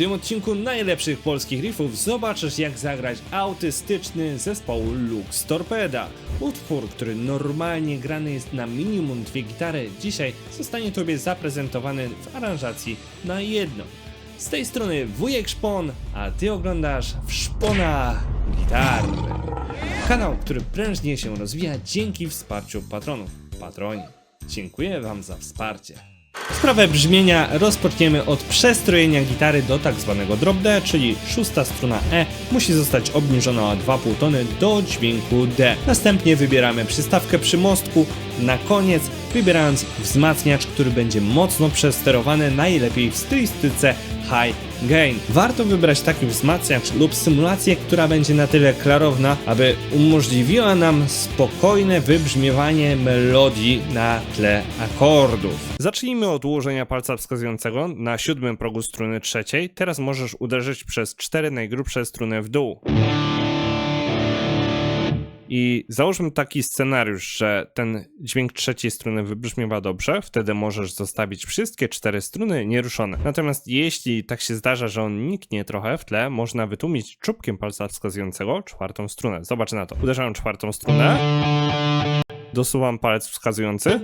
tym odcinku najlepszych polskich riffów zobaczysz jak zagrać autystyczny zespołu Lux Torpeda. Utwór, który normalnie grany jest na minimum dwie gitary, dzisiaj zostanie Tobie zaprezentowany w aranżacji na jedną. Z tej strony wujek Szpon, a Ty oglądasz Szpona Gitarę. Kanał, który prężnie się rozwija dzięki wsparciu patronów. Patronie, dziękuję Wam za wsparcie. Sprawę brzmienia rozpoczniemy od przestrojenia gitary do tak zwanego drop D, czyli szósta struna E musi zostać obniżona o 2,5 tony do dźwięku D. Następnie wybieramy przystawkę przy mostku, na koniec wybierając wzmacniacz, który będzie mocno przesterowany najlepiej w stylistyce high Warto wybrać taki wzmacniacz lub symulację, która będzie na tyle klarowna, aby umożliwiła nam spokojne wybrzmiewanie melodii na tle akordów. Zacznijmy od ułożenia palca wskazującego na siódmym progu struny trzeciej. Teraz możesz uderzyć przez cztery najgrubsze struny w dół. I załóżmy taki scenariusz, że ten dźwięk trzeciej struny wybrzmiewa dobrze, wtedy możesz zostawić wszystkie cztery struny nieruszone. Natomiast jeśli tak się zdarza, że on niknie trochę w tle, można wytłumić czubkiem palca wskazującego czwartą strunę. Zobacz na to. Uderzam czwartą strunę, dosuwam palec wskazujący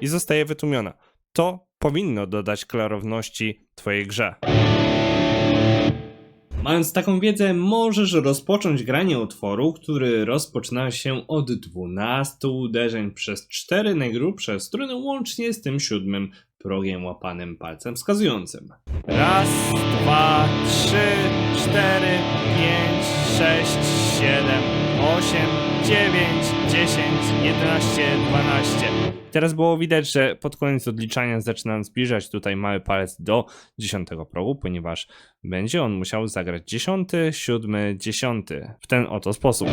i zostaje wytłumiona. To powinno dodać klarowności twojej grze. Mając taką wiedzę, możesz rozpocząć granie utworu, który rozpoczyna się od 12 uderzeń przez 4 najgrubsze struny łącznie z tym siódmym progiem łapanym palcem wskazującym. Raz, dwa, trzy, cztery, pięć, sześć, siedem, osiem, dziewięć, dziesięć, jedenaście, dwanaście. Teraz było widać, że pod koniec odliczania zaczynam zbliżać tutaj mały palec do dziesiątego progu, ponieważ będzie on musiał zagrać dziesiąty, siódmy, dziesiąty w ten oto sposób.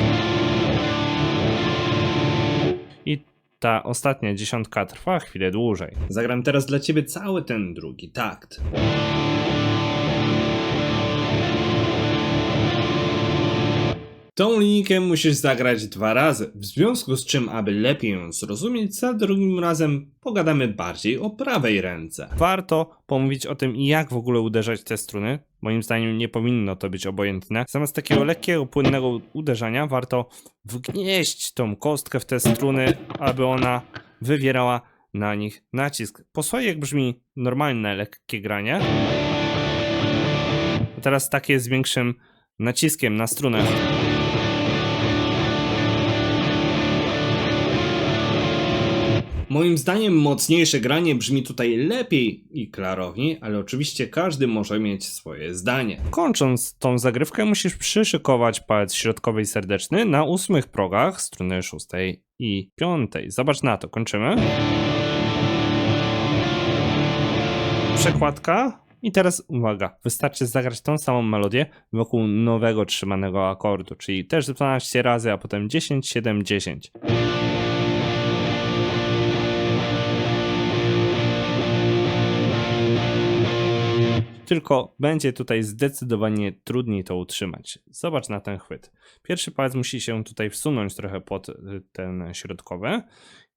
I ta ostatnia dziesiątka trwa chwilę dłużej. Zagram teraz dla ciebie cały ten drugi takt. Tą linijkę musisz zagrać dwa razy, w związku z czym, aby lepiej ją zrozumieć, za drugim razem pogadamy bardziej o prawej ręce. Warto pomówić o tym, jak w ogóle uderzać te struny. Moim zdaniem nie powinno to być obojętne. Zamiast takiego lekkiego, płynnego uderzania, warto wgnieść tą kostkę w te struny, aby ona wywierała na nich nacisk. Posłuchaj, jak brzmi normalne, lekkie granie. A teraz takie z większym naciskiem na strunę. Moim zdaniem mocniejsze granie brzmi tutaj lepiej i klarowniej, ale oczywiście każdy może mieć swoje zdanie. Kończąc tą zagrywkę musisz przyszykować palec środkowy i serdeczny na ósmych progach struny szóstej i piątej. Zobacz na to, kończymy. Przekładka. I teraz uwaga, wystarczy zagrać tą samą melodię wokół nowego trzymanego akordu, czyli też 12 razy, a potem 10, 7, 10. Tylko będzie tutaj zdecydowanie trudniej to utrzymać. Zobacz na ten chwyt. Pierwszy palec musi się tutaj wsunąć trochę pod y, ten środkowy.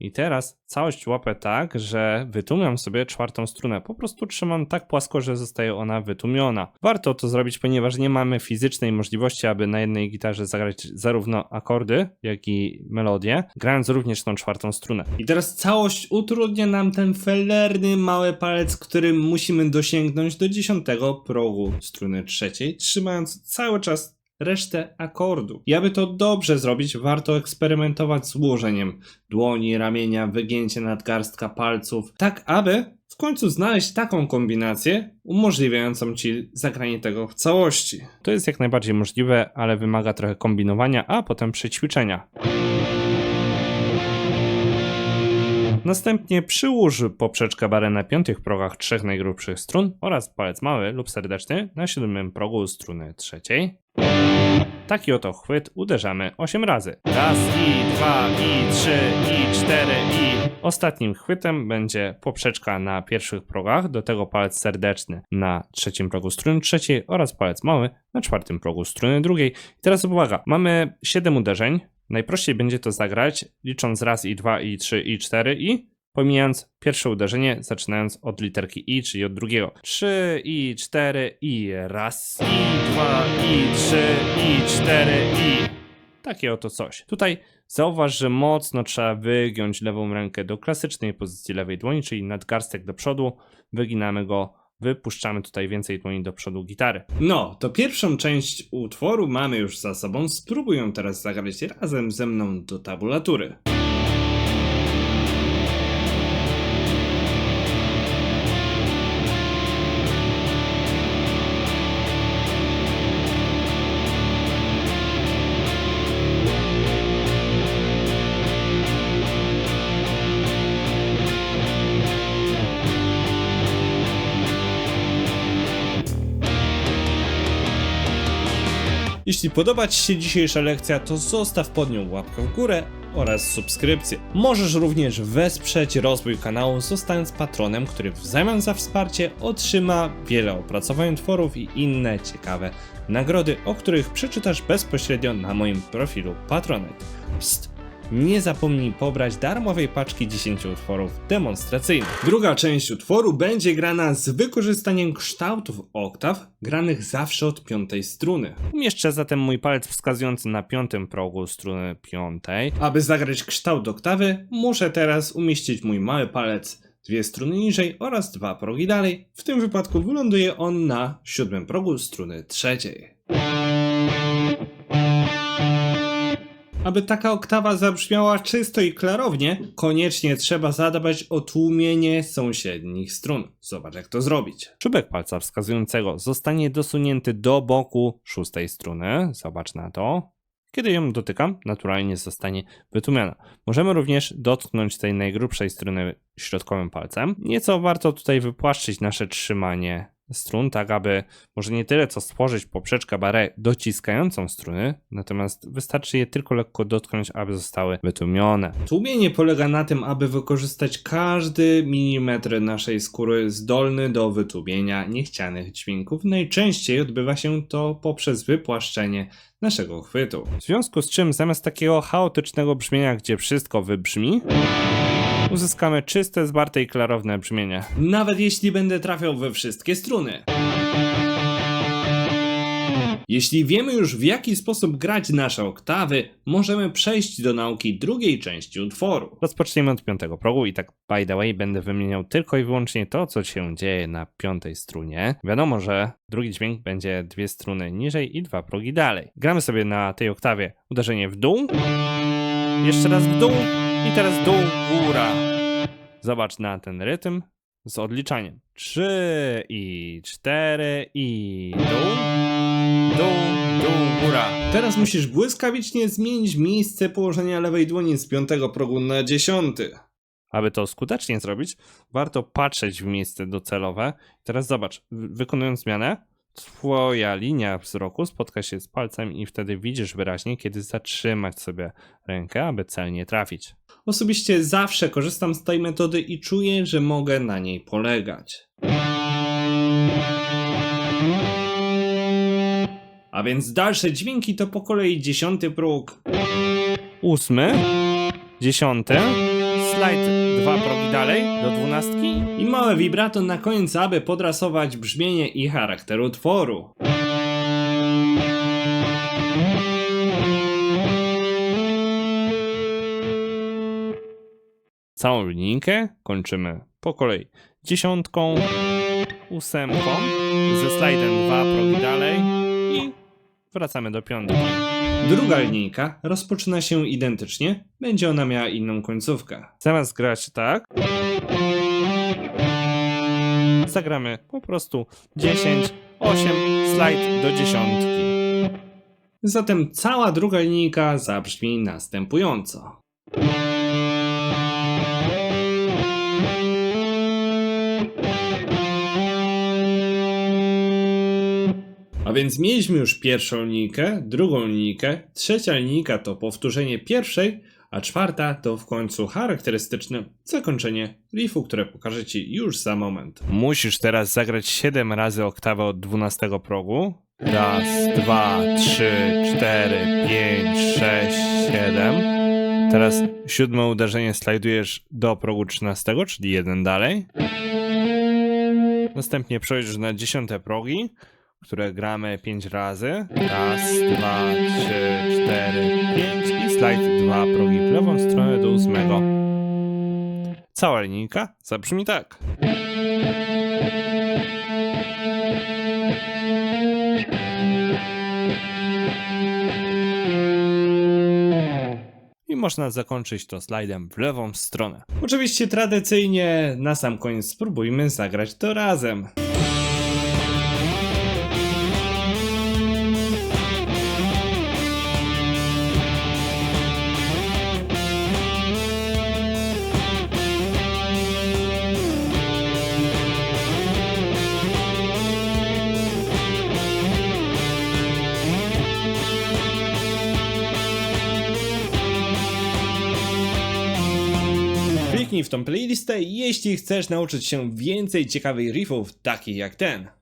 I teraz całość łapę tak, że wytłumiam sobie czwartą strunę. Po prostu trzymam tak płasko, że zostaje ona wytłumiona. Warto to zrobić, ponieważ nie mamy fizycznej możliwości, aby na jednej gitarze zagrać zarówno akordy, jak i melodię, grając również tą czwartą strunę. I teraz całość utrudnia nam ten felerny mały palec, którym musimy dosięgnąć do dziesiątego progu struny trzeciej, trzymając cały czas resztę akordu. I aby to dobrze zrobić, warto eksperymentować z ułożeniem dłoni, ramienia, wygięcie nadgarstka palców, tak aby w końcu znaleźć taką kombinację umożliwiającą ci zagranie tego w całości. To jest jak najbardziej możliwe, ale wymaga trochę kombinowania, a potem przećwiczenia. Następnie przyłóż poprzeczkę barę na piątych progach trzech najgrubszych strun oraz palec mały lub serdeczny na siódmym progu struny trzeciej. Taki oto chwyt uderzamy 8 razy. Raz i dwa i trzy i cztery i... Ostatnim chwytem będzie poprzeczka na pierwszych progach, do tego palec serdeczny na trzecim progu struny trzeciej oraz palec mały na czwartym progu struny drugiej. I teraz uwaga, mamy 7 uderzeń. Najprościej będzie to zagrać licząc raz i dwa i trzy i cztery i pomijając pierwsze uderzenie, zaczynając od literki I, czyli od drugiego. 3 i 4 i raz, i 2 i 3 i 4 i takie oto coś. Tutaj zauważ, że mocno trzeba wygiąć lewą rękę do klasycznej pozycji lewej dłoni, czyli nadgarstek do przodu, wyginamy go, wypuszczamy tutaj więcej dłoni do przodu gitary. No, to pierwszą część utworu mamy już za sobą, spróbuję teraz zagrać razem ze mną do tabulatury. Jeśli podoba Ci się dzisiejsza lekcja, to zostaw pod nią łapkę w górę oraz subskrypcję. Możesz również wesprzeć rozwój kanału, zostając patronem, który w zamian za wsparcie otrzyma wiele opracowań tworów i inne ciekawe nagrody, o których przeczytasz bezpośrednio na moim profilu Patronite. Psst. Nie zapomnij pobrać darmowej paczki 10 utworów demonstracyjnych. Druga część utworu będzie grana z wykorzystaniem kształtów oktaw, granych zawsze od piątej struny. Umieszczę zatem mój palec wskazujący na piątym progu struny piątej. Aby zagrać kształt oktawy, muszę teraz umieścić mój mały palec dwie struny niżej oraz dwa progi dalej. W tym wypadku wyląduje on na siódmym progu struny trzeciej. Aby taka oktawa zabrzmiała czysto i klarownie, koniecznie trzeba zadbać o tłumienie sąsiednich strun. Zobacz jak to zrobić. Czubek palca wskazującego zostanie dosunięty do boku szóstej struny. Zobacz na to. Kiedy ją dotykam, naturalnie zostanie wytłumiona. Możemy również dotknąć tej najgrubszej struny środkowym palcem. Nieco warto tutaj wypłaszczyć nasze trzymanie strun, tak aby może nie tyle co stworzyć poprzeczkę barę dociskającą struny, natomiast wystarczy je tylko lekko dotknąć, aby zostały wytłumione. Tłumienie polega na tym, aby wykorzystać każdy milimetr naszej skóry zdolny do wytłumienia niechcianych dźwięków. Najczęściej odbywa się to poprzez wypłaszczenie naszego chwytu. W związku z czym zamiast takiego chaotycznego brzmienia, gdzie wszystko wybrzmi, uzyskamy czyste, zbarte i klarowne brzmienie. Nawet jeśli będę trafiał we wszystkie struny. Jeśli wiemy już w jaki sposób grać nasze oktawy, możemy przejść do nauki drugiej części utworu. Rozpoczniemy od piątego progu i tak by the way będę wymieniał tylko i wyłącznie to, co się dzieje na piątej strunie. Wiadomo, że drugi dźwięk będzie dwie struny niżej i dwa progi dalej. Gramy sobie na tej oktawie uderzenie w dół, jeszcze raz w dół i teraz dół, góra. Zobacz na ten rytm z odliczaniem. 3 i 4 i dół, dół, dół, góra. Teraz musisz błyskawicznie zmienić miejsce położenia lewej dłoni z piątego progu na dziesiąty. Aby to skutecznie zrobić, warto patrzeć w miejsce docelowe. Teraz zobacz, wykonując zmianę, twoja linia wzroku spotka się z palcem i wtedy widzisz wyraźnie, kiedy zatrzymać sobie rękę, aby celnie trafić. Osobiście zawsze korzystam z tej metody i czuję, że mogę na niej polegać. A więc dalsze dźwięki to po kolei dziesiąty próg. Ósmy, dziesiąty, slajd dwa progi dalej do dwunastki i małe vibrato na koniec, aby podrasować brzmienie i charakter utworu. Całą linijkę kończymy po kolei dziesiątką, ósemką, ze slajdem dwa progi dalej i wracamy do piątki. Druga linijka rozpoczyna się identycznie, będzie ona miała inną końcówkę. Zamiast grać tak, zagramy po prostu 10, 8, slajd do dziesiątki. Zatem cała druga linijka zabrzmi następująco. A więc mieliśmy już pierwszą linijkę, drugą linijkę, trzecia linijka to powtórzenie pierwszej, a czwarta to w końcu charakterystyczne zakończenie riffu, które pokażę Ci już za moment. Musisz teraz zagrać 7 razy oktawę od 12 progu. Raz, dwa, trzy, cztery, pięć, sześć, siedem. Teraz siódme uderzenie slajdujesz do progu 13, czyli jeden dalej. Następnie przechodzisz na dziesiąte progi, które gramy 5 razy. Raz, dwa, trzy, cztery, pięć i slajd dwa progi w lewą stronę do ósmego. Cała linijka zabrzmi tak. I można zakończyć to slajdem w lewą stronę. Oczywiście tradycyjnie na sam koniec spróbujmy zagrać to razem. Tą playlistę, jeśli chcesz nauczyć się więcej ciekawych riffów takich jak ten.